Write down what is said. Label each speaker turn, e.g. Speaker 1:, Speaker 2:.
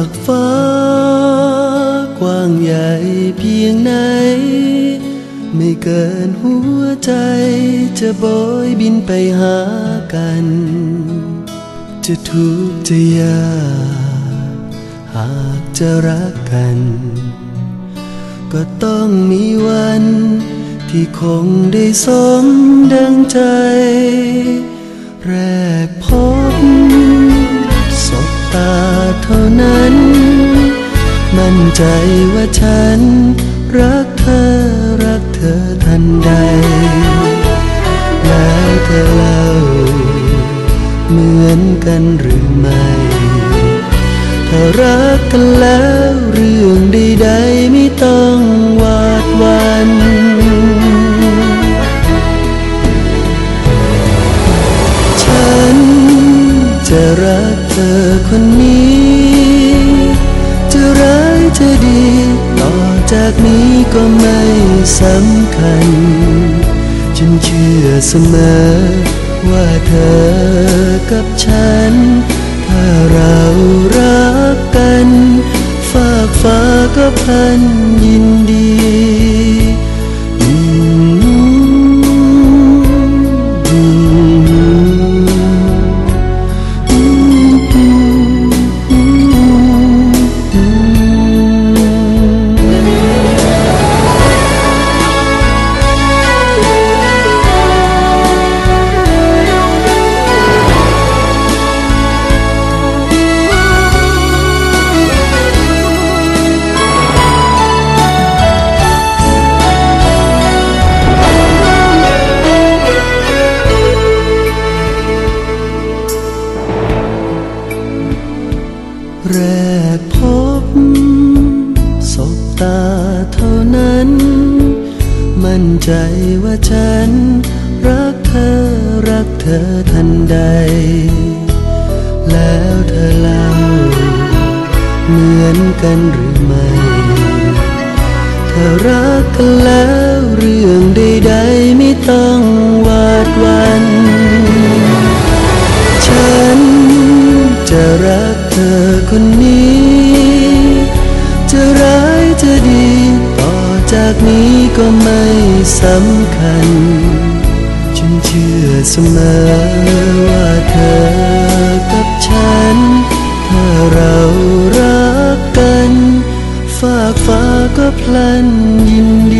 Speaker 1: ากฟ้ากว้างใหญ่เพียงไหน ไม่เกินหัวใจจะโบยบินไปหากัน จะทุกข์จะยากหากจะรักกัน ก็ต้องมีวันที่คงได้สมดังใจ แรกพบ ท่านั้น มั่นใจว่าฉัน รักเธอรักเธอทันใด แล้วเธอเล่า เหมือนกันหรือไม่ถ้ารักกันแล้วเรื่องใดๆไม่ต้องหวาดวันฉันจะรักเธอคนนี้ ก็ไม่สำคัญ ฉันเชื่อเสมอ ว่าเธอกับฉัน ถ้าเรารักกัน ฝากฟ้าก็พันยิน แรกพบสบตาเท่านั้น มั่นใจว่าฉัน รักเธอรักเธอทันใด แล้วเธอเล่า เหมือนกันหรือไม่ เธอรักกันแล้วเรื่อ จะรักเธอคนนี้ จะร้ายจะดี ต่อจากนี้ก็ไม่สำคัญ ฉันเชื่อเสมอว่าเธอกับฉัน ถ้าเรารักกัน ฝากฟ้าก็พลันยินดี